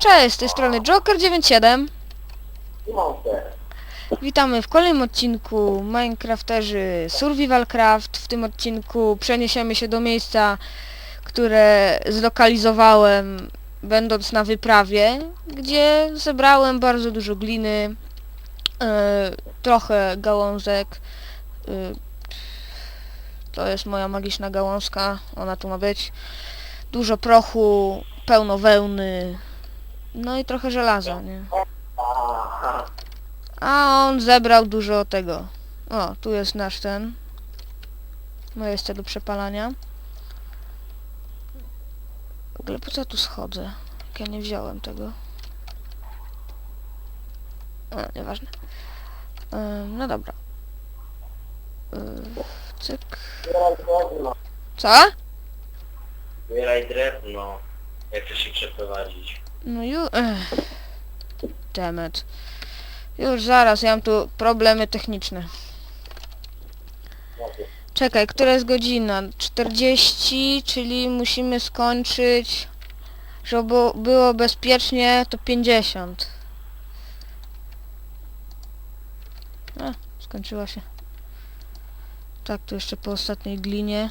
Cześć, z tej strony Joker97. Monster. Witamy w kolejnym odcinku Minecrafterzy Survival Craft. W tym odcinku przeniesiemy się do miejsca, które zlokalizowałem będąc na wyprawie, gdzie zebrałem bardzo dużo gliny, e, trochę gałązek. e, to jest moja magiczna gałązka, ona tu ma być. Dużo prochu, pełno wełny, no i trochę żelaza, nie? A on zebrał dużo tego. O, tu jest nasz ten. Moje jest do przepalania. W ogóle po co ja tu schodzę? Jak ja nie wziąłem tego. A, nieważne. Ym, no dobra. Ym, cyk. Co? Zbieraj drewno. Jak chcesz się przeprowadzić. No ju... Ech. Demet. Już zaraz, ja mam tu problemy techniczne. Czekaj, która jest godzina? 40, czyli musimy skończyć, żeby było bezpiecznie, to 50. A, skończyła się. Tak, tu jeszcze po ostatniej glinie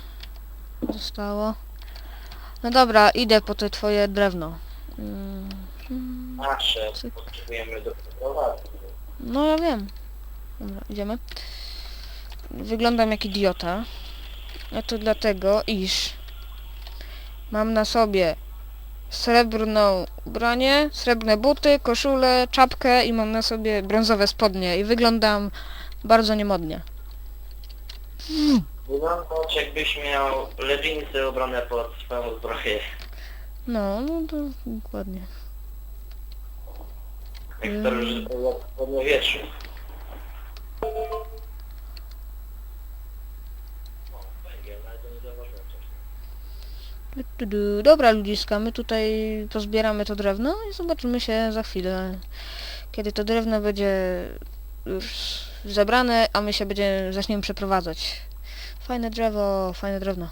zostało. No dobra, idę po te twoje drewno. Mm, mm, Nasze. Cyk. Potrzebujemy do. No ja wiem. Dobra, idziemy. Wyglądam jak idiota. A to dlatego, iż mam na sobie srebrną bronię, srebrne buty, koszulę, czapkę i mam na sobie brązowe spodnie i wyglądam bardzo niemodnie. Wyglądasz jakbyś miał leginsy ubrane pod swoją zbroję. No, no to dokładnie. Jak Mm. starożytny, jak w średniowieczu. No. Tu, tu, tu. Dobra ludziska, my tutaj pozbieramy to drewno i zobaczymy się za chwilę. Kiedy to drewno będzie już zebrane, a my się będziemy, zaczniemy przeprowadzać. Fajne drzewo, fajne drewno.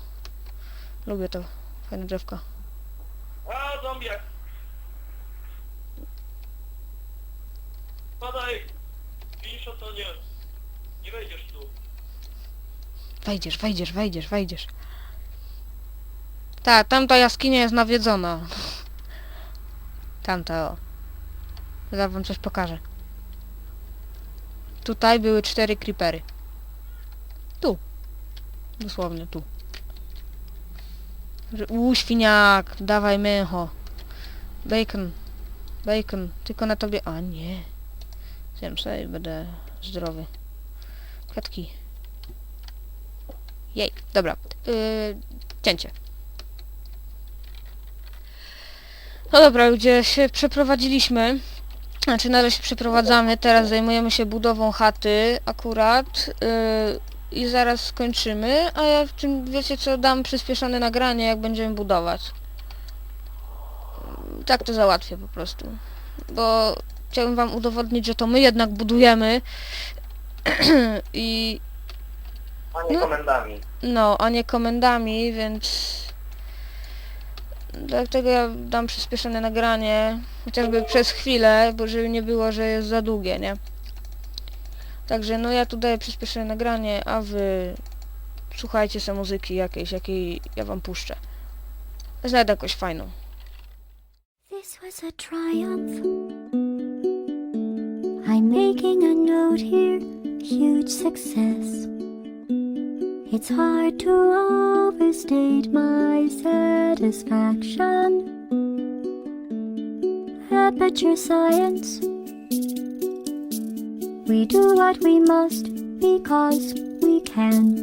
Lubię to, fajne drzewko. A, zombiak! Padaj! Widzisz o to nie? Nie wejdziesz tu. Wejdziesz, wejdziesz, wejdziesz, wejdziesz. Tak, tamta jaskinia jest nawiedzona. Tamta, o. Zaraz wam coś pokażę. Tutaj były cztery creepery. Tu. Dosłownie tu. U, świniak, dawaj mięcho. Bacon. Bacon. Tylko na tobie... A, nie. Zjem sobie i będę zdrowy. Kwiatki. Jej, dobra. Yy, cięcie. No dobra, ludzie, się przeprowadziliśmy. Znaczy nadal się przeprowadzamy, teraz zajmujemy się budową chaty akurat yy, i zaraz skończymy, a ja w tym, wiecie co, dam przyspieszone nagranie jak będziemy budować. Yy, Tak to załatwię po prostu. Bo chciałbym wam udowodnić, że to my jednak budujemy i A nie No. komendami. no, a nie komendami, więc dlatego ja dam przyspieszone nagranie, chociażby przez chwilę, bo żeby nie było, że jest za długie, nie? Także no ja tu daję przyspieszone nagranie, a wy słuchajcie sobie muzyki jakiejś, jakiej ja wam puszczę. Znajdę jakąś fajną. This was a triumph. I'm making a note here, huge success. It's hard to overstate my satisfaction. Aperture science. We do what we must because we can.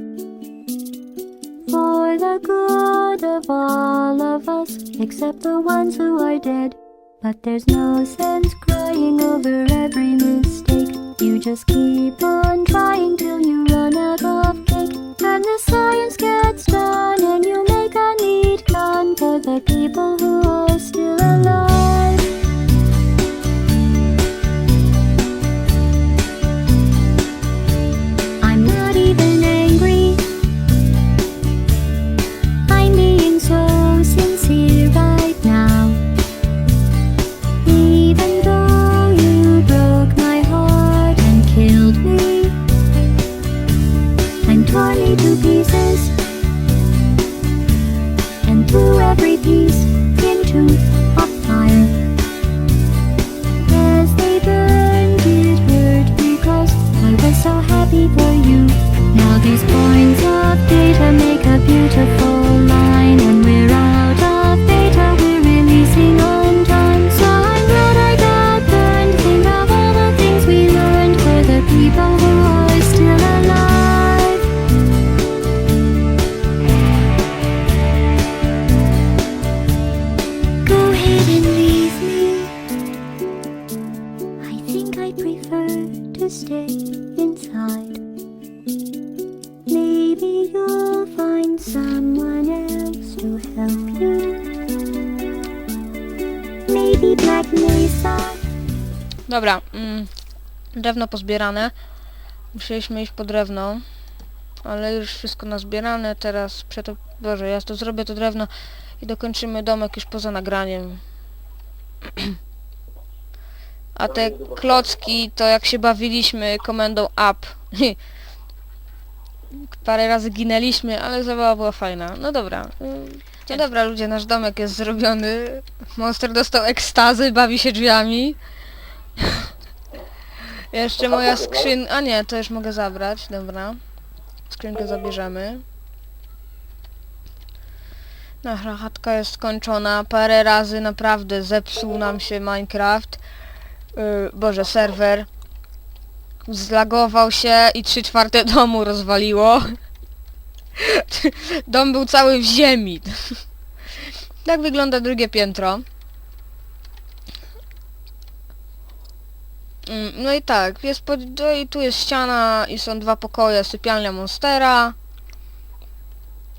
For the good of all of us, except the ones who are dead. But there's no sense crying over every mistake. You just keep on trying till you run out of cake. And the science gets done, and you make a neat gun for the people Dobra, mm, drewno pozbierane. Musieliśmy iść po drewno. Ale już wszystko nazbierane, teraz przed... Boże, ja to zrobię to drewno i dokończymy domek już poza nagraniem. A te klocki to jak się bawiliśmy komendą up. Parę razy ginęliśmy, ale zabawa była fajna. No dobra. ym, No dobra ludzie, nasz domek jest zrobiony. Monster dostał ekstazy, bawi się drzwiami. Jeszcze moja skrzyn... A nie, to już mogę zabrać, dobra. Skrzynkę zabierzemy. Nasza chatka jest skończona. Parę razy naprawdę zepsuł nam się Minecraft. Yy, Boże, serwer. Zlagował się i trzy czwarte domu rozwaliło. Dom był cały w ziemi. tak wygląda drugie piętro. Mm, No i tak, jest pod, no i tu jest ściana i są dwa pokoje, sypialnia Monstera,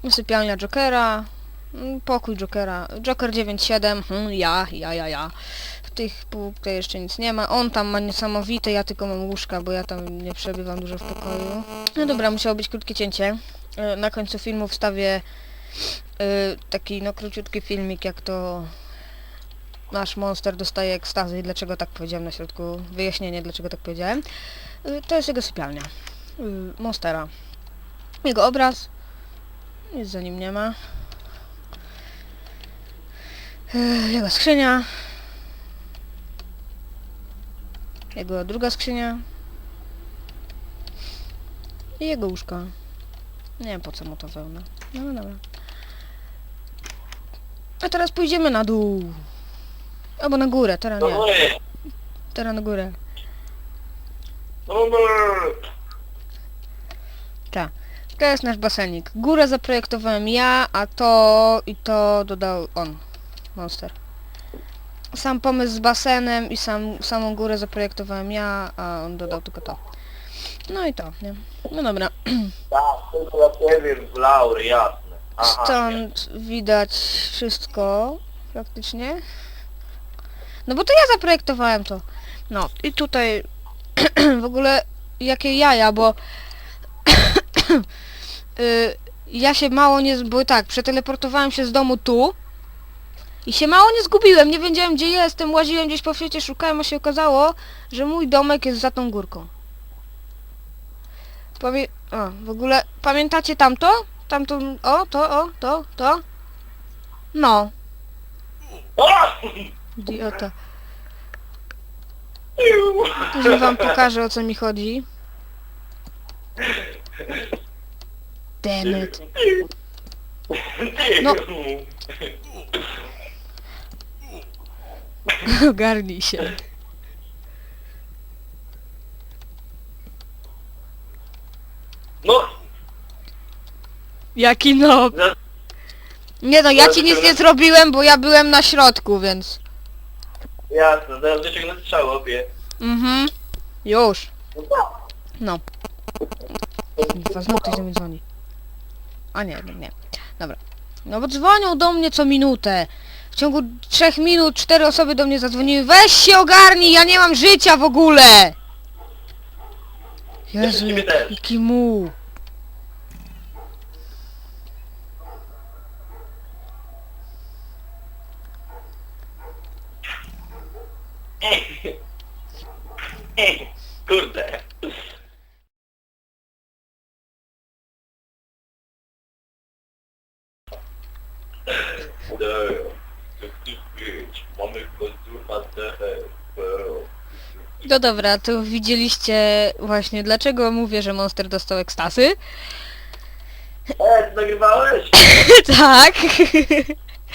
sypialnia Jokera, pokój Jokera, Joker 97, hmm, ja, ja, ja, ja. W tych półkach jeszcze nic nie ma, on tam ma niesamowite, ja tylko mam łóżka, bo ja tam nie przebywam dużo w pokoju. No dobra, musiało być krótkie cięcie. E, Na końcu filmu wstawię e, taki no króciutki filmik, jak to nasz monster dostaje ekstazy i dlaczego tak powiedziałem na środku, wyjaśnienie dlaczego tak powiedziałem. Y, To jest jego sypialnia. Monstera. Jego obraz. Nic za nim nie ma. Jego skrzynia. Jego druga skrzynia. I jego łóżko. Nie wiem po co mu to wełna. No, no dobra. A teraz pójdziemy na dół. Albo na górę, teraz Do nie. góry! Teraz na górę. Do góry! To jest nasz basenik. Górę zaprojektowałem ja, a to i to dodał on. Monster. Sam pomysł z basenem i sam, samą górę zaprojektowałem ja, a on dodał tylko to. No i to, nie? No dobra. Tak, tylko laury, jasne. Aha. Stąd widać wszystko praktycznie. No bo to ja zaprojektowałem to. No i tutaj w ogóle jakie jaja, bo y, ja się mało nie... Bo tak, przeteleportowałem się z domu tu i się mało nie zgubiłem, nie wiedziałem gdzie jestem, łaziłem gdzieś po świecie, szukałem, a się okazało, że mój domek jest za tą górką. Pamię... O, w ogóle pamiętacie tamto? Tamtą... O, to, o, to, to? No, idiota. Później wam pokażę o co mi chodzi. Damn it. No. Ogarnij się. No, Jaki no. za- Nie no, ja ci nic nie zrobiłem, bo ja byłem na środku, więc... jasne, zaraz wyciągnę strzał, opie. Mhm. Już. No. Kurwa, znowu ktoś do mnie dzwoni. A nie, nie, nie. Dobra. No bo dzwonią do mnie co minutę. W ciągu trzech minut cztery osoby do mnie zadzwoniły. Weź się ogarnij, ja nie mam życia w ogóle! Jezu, ciebie też. jaki muł. Kurde. Konsultację. No dobra, to widzieliście właśnie dlaczego mówię, że Monster dostał ekstasy. E, nagrywałeś? tak.